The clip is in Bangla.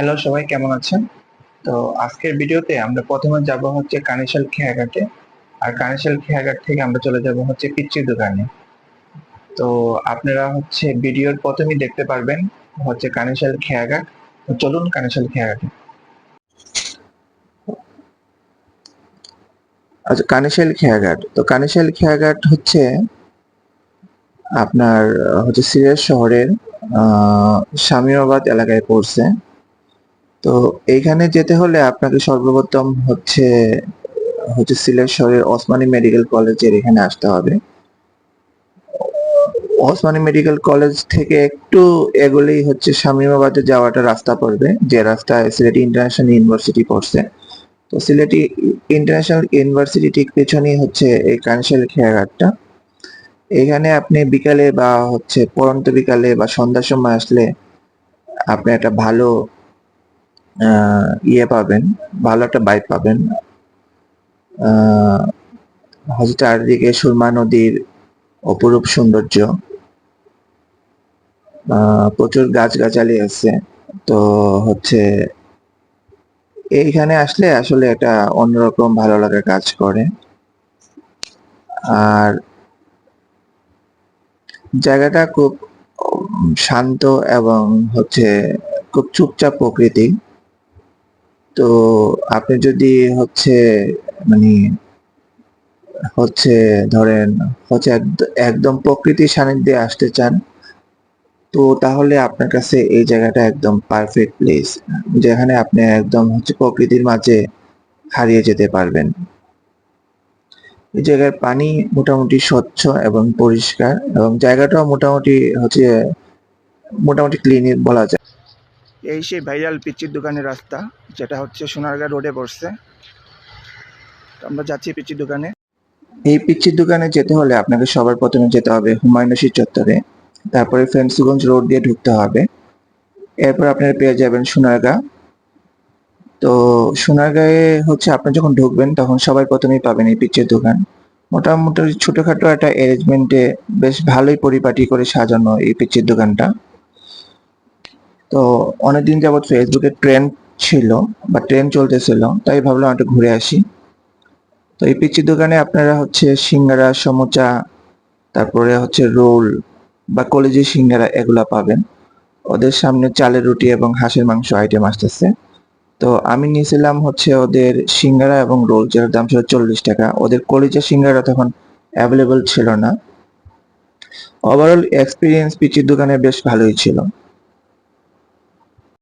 হ্যালো সবাই কেমন আছেন? তো আজকের ভিডিওতে আমরা প্রথমে যাব হচ্ছে কানিশাল খেয়াঘাটে। আর কানেশাল খেয়াঘাট থেকে আমরা চলে যাব হচ্ছে পিচ্চির দোকানে। তো আপনারা হচ্ছে ভিডিওর প্রথমেই দেখতে পারবেন হচ্ছে কানেশাল খেয়াঘাট। চলুন কানেশাল খেয়াঘাটে। আচ্ছা কানেশাল খেয়াঘাট। তো কানিশাল খেয়াঘাট হচ্ছে আপনার হচ্ছে সিলেট শহরের শামীমাবাদ এলাকায় পড়ছে। তো এইখানে যেতে হলে আপনাকে সর্বপ্রথম হচ্ছে হচ্ছে সিলেট শহরের ওসমানী মেডিকেল কলেজের এখানে আসতে হবে। ওসমানী মেডিকেল কলেজ থেকে একটু এগোলেই হচ্ছে শামীমাবাদে যাওয়াটা রাস্তা পড়বে, যে রাস্তায় সিলেটি ইন্টারন্যাশনাল ইউনিভার্সিটি পড়ছে। তো সিলেটি ইন্টারন্যাশনাল ইউনিভার্সিটি ঠিক পেছনেই হচ্ছে এই কানশাল খেয়াঘাটটা। এখানে আপনি বিকালে বা হচ্ছে পরন্ত বিকালে বা সন্ধ্যার সময় আসলে আপনি একটা ভালো ইয়ে পাবেন, ভালো একটা বাইক পাবেন। হচ্ছে চারিদিকে সুরমা নদীর অপরূপ সৌন্দর্য। প্রচুর গাছগাছালি আছে। তো হচ্ছে, এইখানে আসলে আসলে একটা অন্যরকম ভালো লাগা কাজ করে। আর জায়গাটা খুব শান্ত এবং হচ্ছে খুব চুপচাপ প্রকৃতি তো আপনি যদি হচ্ছে মানে হচ্ছে ধরেন, হচ্ছে একদ- একদম প্রকৃতির সান্নিধ্যে আসতে চান, তো তাহলে আপনার কাছে এই জায়গাটা একদম পারফেক্ট প্লেস যেখানে আপনি একদম হচ্ছে প্রকৃতির মাঝে হারিয়ে যেতে পারবেন। এই জায়গার পানি মোটামুটি স্বচ্ছ এবং পরিষ্কার এবং জায়গাটাও মোটামুটি হচ্ছে, মোটামুটি ক্লিন বলা যায়। এই সেই ভাইরাল পিচির দোকানের রাস্তা। যেটা হচ্ছে সোনারগাঁ রোডে পড়ছে আমরা যাচ্ছি পিচির দোকানে। এই পিচির দোকানে যেতে হলে আপনাকে সবার প্রথমে যেতে হবে হুমায়ুন রশিদ চত্বরে। তারপরে ফেন্সিগঞ্জ রোড দিয়ে ঢুকতে হবে। এরপর আপনারা পেয়ে যাবেন সোনারগাঁ। তো সোনারগাঁয়ে হচ্ছে আপনি যখন ঢুকবেন তখন সবাই প্রথমেই পাবেন এই পিচের দোকান। মোটামুটি ছোটখাটো একটা অ্যারেঞ্জমেন্টে বেশ ভালোই পরিপাটি করে সাজানো এই পিচের দোকানটা। তো অনেকদিন যাবত ফেসবুকে ট্রেন্ড ছিল বা ট্রেন চলতেছিল, তাই ভাবলাম একটু ঘুরে আসি। তো এই পিচির দোকানে আপনারা হচ্ছে সিঙ্গারা, সমোচা, তারপরে হচ্ছে রোল বা কলেজি সিঙ্গারা এগুলা পাবেন। ওদের সামনে চালের রুটি এবং হাঁসের মাংস আইটেম আসতেছে। তো আমি নিয়েছিলাম হচ্ছে ওদের সিঙ্গারা এবং রোল, যেটার দাম ছিল চল্লিশ টাকা। ওদের কলিজা সিঙ্গারা তখন অ্যাভেলেবল ছিল না। ওভারঅল এক্সপিরিয়েন্স পিচির দোকানে বেশ ভালোই ছিল।